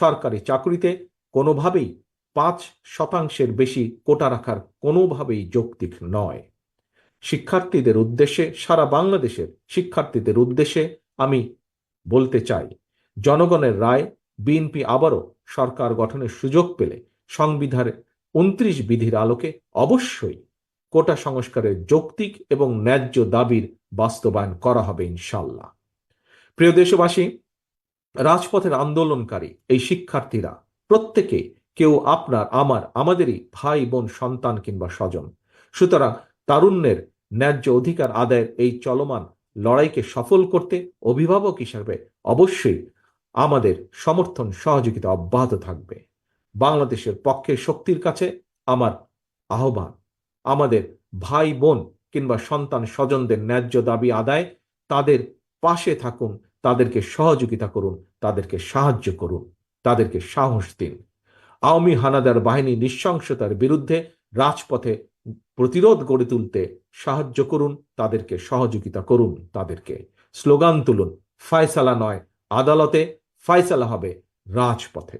সরকারি চাকরিতে কোনোভাবেই পাঁচ শতাংশের বেশি কোটা রাখার কোনোভাবেই যৌক্তিক নয়। শিক্ষার্থীদের উদ্দেশ্যে, সারা বাংলাদেশের শিক্ষার্থীদের উদ্দেশ্যে আমি বলতে চাই, জনগণের রায়, বিএনপি আবারও সরকার গঠনের সুযোগ পেলে সংবিধানের উনত্রিশ বিধির আলোকে অবশ্যই কোটা সংস্কারের যৌক্তিক এবং ন্যায্য দাবির বাস্তবায়ন করা হবে ইনশাল্লাহ। প্রিয় দেশবাসী রাজপথের আন্দোলনকারী এই শিক্ষার্থীরা, প্রত্যেকে কেউ আপনার, আমার, আমাদেরই ভাই, বোন, সন্তান কিংবা স্বজন। সুতরাং তারুণ্যের ন্যায্য অধিকার আদায়ের এই চলমান লড়াইকে সফল করতে অভিভাবক হিসাবে অবশ্যই আমাদের সমর্থন সহযোগিতা অব্যাহত থাকবে। বাংলাদেশের পক্ষে শক্তির কাছে আমার আহ্বান, আমাদের ভাই, বোন কিংবা সন্তান, স্বজনদের ন্যায্য দাবি আদায়, তাদের পাশে থাকুন তাদেরকে সহযোগিতা করুন, তাদেরকে সাহায্য করুন, তাদেরকে সাহস দিন। আওয়ামী হানাদার বাহিনী নৃশংসতার বিরুদ্ধে রাজপথে প্রতিরোধ গড়ে তুলতে সাহায্য করুন, তাদেরকে সহযোগিতা করুন, তাদেরকে। স্লোগান তুলুন, ফায়সালা নয়, আদালতে ফায়সালা হবে রাজপথে।